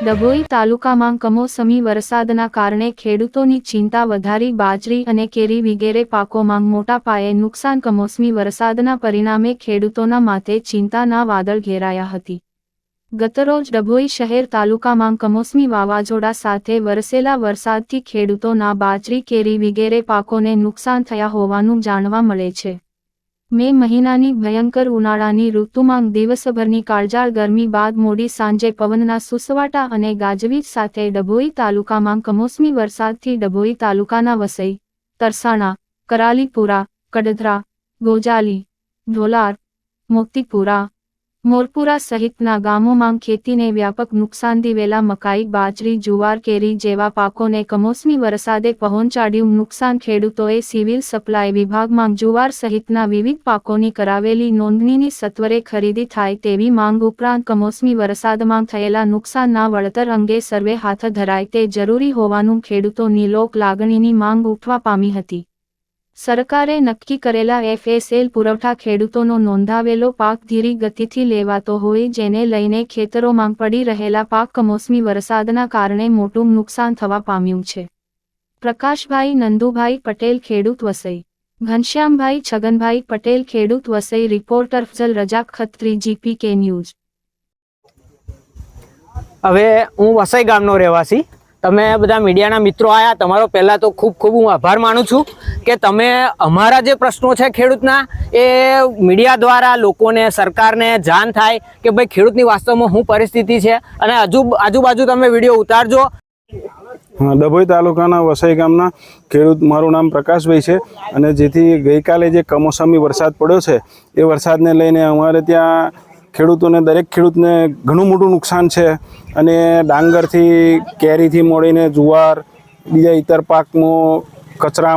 ડભોઈ તાલુકામાં કમોસમી વરસાદના કારણે ખેડૂતોની ચિંતા વધારી, બાજરી અને કેરી વગેરે પાકોમાં મોટા પાયે નુકસાન, કમોસમી વરસાદના પરિણામે ખેડૂતોના માથે ચિંતાના વાદળ ઘેરાયા હતી. ગતરોજ ડભોઈ શહેર તાલુકામાં કમોસમી વાવાઝોડા સાથે વરસેલા વરસાદથી ખેડૂતોના બાજરી, કેરી વગેરે પાકોને નુકસાન થયા હોવાનું જાણવા મળે છે. મે મહિનાની ભયંકર ઉનાળાની ઋતુમાં દિવસભરની કાળજાળ ગરમી બાદ મોડી સાંજે પવનના સુસવાટા અને ગાજવીજ સાથે ડભોઈ તાલુકામાં કમોસમી વરસાદથી ડભોઈ તાલુકાના વસઈ, તરસાણા, કરાલીપુરા, કડધરા, ગોજાલી ઢોલાર મોતીપુરા મોરપુરા સહિતના ગામોમાં ખેતીને વ્યાપક નુકસાન દિવેલા મકાઈ, બાજરી, જુવાર, કેરી જેવા પાકોને કમોસમી વરસાદે પહોંચાડ્યું નુકસાન ખેડૂતોએ સિવિલ સપ્લાય વિભાગમાં જુવાર સહિતના વિવિધ પાકોની કરાવેલી નોંધણીની સત્વરે ખરીદી થાય તેવી માંગ ઉપરાંત કમોસમી વરસાદમાં થયેલા નુકસાનના વળતર અંગે સર્વે હાથ ધરાય તે જરૂરી હોવાનું ખેડૂતોની લોક લાગણીની માંગ ઉઠવા પામી હતી. સરકારે નક્કી કરેલા એફએસએલ પુરવઠા ખેડૂતોનો નોંધાવેલો પાક ધીરી ગતિથી લેવાતો હોય જેને લઈને ખેતરોમાં પડી રહેલા પાક કમોસમી વરસાદના કારણે મોટું નુકસાન થવા પામ્યું છે. પ્રકાશભાઈ નંદુભાઈ પટેલ ખેડૂત વસઈ. ઘનશ્યામભાઈ છગનભાઈ પટેલ ખેડૂત Vasai. Reporter Fazal Razak Khatri, GPK news. હવે હું વસઈ ગામનો રહેવાસી. તમે બધા મીડિયાના મિત્રો આવ્યા તમારો પહેલાં તો ખૂબ ખૂબ હું આભાર માનું છું કે તમે અમારા જે પ્રશ્નો છે ખેડૂતના, એ મીડિયા દ્વારા લોકોને, સરકારને જાણ થાય કે ભાઈ ખેડૂતની વાસ્તવમાં શું પરિસ્થિતિ છે અને હજુ આજુબાજુ તમે વીડિયો ઉતારજો. હા, ડભોઈ તાલુકાના વસાઈ ગામના ખેડૂત, મારું નામ પ્રકાશભાઈ છે અને જેથી ગઈકાલે જે કમોસમી વરસાદ પડ્યો છે, એ વરસાદને લઈને અમારે ત્યાં ખેડૂતોને, દરેક ખેડૂતને ઘણું મોટું નુકસાન છે. અને ડાંગરથી, કેરીથી મોડીને જુવાર, બીજા ઇતર પાકમાં કચરા